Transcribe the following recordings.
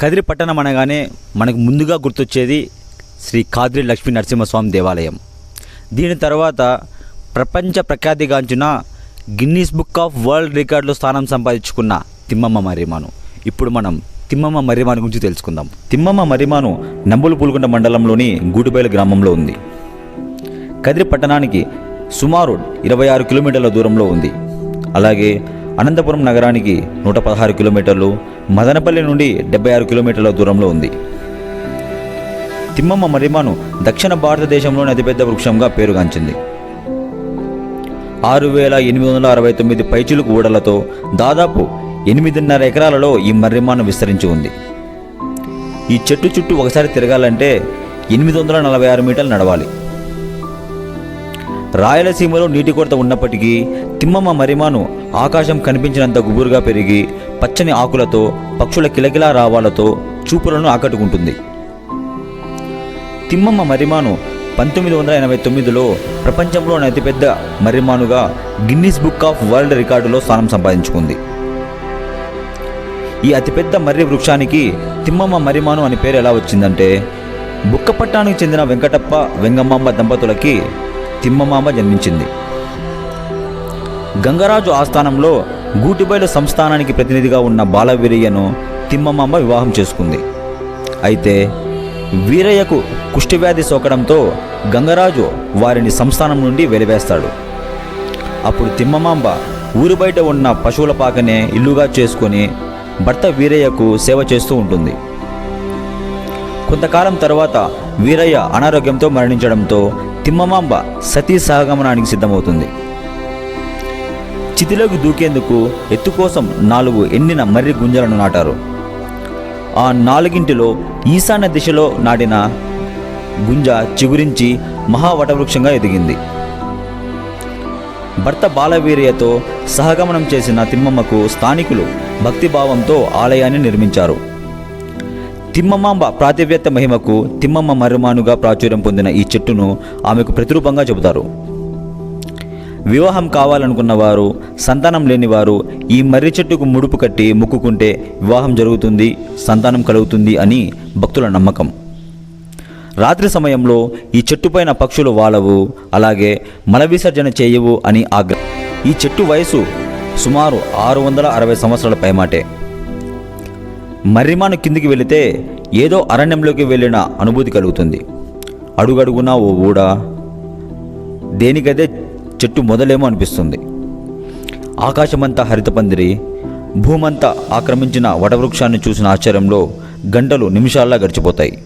కదిరి పట్టణం అనగానే మనకు ముందుగా గుర్తొచ్చేది శ్రీ కాదిరి లక్ష్మీ నరసింహస్వామి దేవాలయం. దీని తర్వాత ప్రపంచ ప్రఖ్యాతిగాంచిన గిన్నీస్ బుక్ ఆఫ్ వరల్డ్ రికార్డులో స్థానం సంపాదించుకున్న తిమ్మమ్మ మర్రిమాను. ఇప్పుడు మనం తిమ్మమ్మ మర్రిమాను గురించి తెలుసుకుందాం. తిమ్మమ్మ మర్రిమాను నంబులు పులుగుంట మండలంలోని గూటుబయలు గ్రామంలో ఉంది. కదిరి పట్టణానికి సుమారు ఇరవై ఆరు కిలోమీటర్ల దూరంలో ఉంది. అలాగే అనంతపురం నగరానికి నూట పదహారు కిలోమీటర్లు మదనపల్లి నుండి డెబ్బై ఆరు కిలోమీటర్ల దూరంలో ఉంది. తిమ్మమ్మ మరిమాను దక్షిణ భారతదేశంలోని అతిపెద్ద వృక్షంగా పేరుగాంచింది. ఆరు వేల ఎనిమిది వందల అరవై తొమ్మిది పైచిలుకు ఊడలతో దాదాపు ఎనిమిదిన్నర ఎకరాలలో ఈ మర్రిమాను విస్తరించి ఉంది. ఈ చెట్టు చుట్టూ ఒకసారి తిరగాలంటే ఎనిమిది వందల నలభై ఆరు మీటర్లు నడవాలి. రాయలసీమలో నీటి కొరత ఉన్నప్పటికీ తిమ్మమ్మ మరిమాను ఆకాశం కనిపించినంత గుబురుగా పెరిగి పచ్చని ఆకులతో పక్షుల కిలకిలా రావాలతో చూపులను ఆకట్టుకుంటుంది. తిమ్మమ్మ మరిమాను పంతొమ్మిది వందల ఎనభై తొమ్మిదిలో ప్రపంచంలోని అతిపెద్ద మరిమానుగా గిన్నీస్ బుక్ ఆఫ్ వరల్డ్ రికార్డులో స్థానం సంపాదించుకుంది. ఈ అతిపెద్ద మర్రి వృక్షానికి తిమ్మమ్మ మరిమాను అని పేరు ఎలా వచ్చిందంటే బుక్కపట్టానికి చెందిన వెంకటప్ప వెంగమ్మమ్మ దంపతులకి తిమ్మమాంబ జన్మించింది. గంగరాజు ఆస్థానంలో గూటిబైల సంస్థానానికి ప్రతినిధిగా ఉన్న బాలవీరయ్యను తిమ్మమాంబ వివాహం చేసుకుంది. అయితే వీరయ్యకు కుష్టివ్యాధి సోకడంతో గంగరాజు వారిని సంస్థానం నుండి వెలివేస్తాడు. అప్పుడు తిమ్మమాంబ ఊరు బయట ఉన్న పశువుల పాకనే ఇల్లుగా చేసుకొని భర్త వీరయ్యకు సేవ చేస్తూ ఉంటుంది. కొంతకాలం తర్వాత వీరయ్య అనారోగ్యంతో మరణించడంతో తిమ్మమాంబ సతీ సహగమనానికి సిద్ధమవుతుంది. చితిలోకి దూకేందుకు ఎత్తు కోసం నాలుగు ఎండిన మర్రి గుంజలను నాటారు. ఆ నాలుగింటిలో ఈశాన్య దిశలో నాటిన గుంజ చిగురించి మహావటవృక్షంగా ఎదిగింది. భర్త బాలవీర్యతో సహగమనం చేసిన తిమ్మమ్మకు స్థానికులు భక్తిభావంతో ఆలయాన్ని నిర్మించారు. తిమ్మమాంబ ప్రాతివ్యత మహిమకు తిమ్మమ్మ మరుమానుగా ప్రాచుర్యం పొందిన ఈ చెట్టును ఆమెకు ప్రతిరూపంగా చెబుతారు. వివాహం కావాలనుకున్న వారు సంతానం లేనివారు ఈ మర్రి చెట్టుకు ముడుపు కట్టి ముక్కుకుంటే వివాహం జరుగుతుంది సంతానం కలుగుతుంది అని భక్తుల నమ్మకం. రాత్రి సమయంలో ఈ చెట్టుపైన పక్షులు వాలవు అలాగే మల విసర్జన చేయవు అని ఆగ్రహం. ఈ చెట్టు వయసు సుమారు ఆరు వందల అరవై సంవత్సరాల పైమాటే. మర్రిమాను కిందికి వెళితే ఏదో అరణ్యంలోకి వెళ్ళిన అనుభూతి కలుగుతుంది. అడుగడుగునా ఓ ఊడ? దేనికదే చెట్టు మొదలేమో అనిపిస్తుంది. ఆకాశమంతా హరితపందిరి భూమంతా ఆక్రమించిన వటవృక్షాన్ని చూసిన ఆశ్చర్యంలో గంటలు నిమిషాల్లా గడిచిపోతాయి.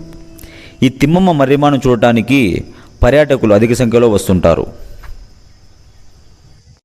ఈ తిమ్మమ్మ మర్రిమాను చూడటానికి పర్యాటకులు అధిక సంఖ్యలో వస్తుంటారు.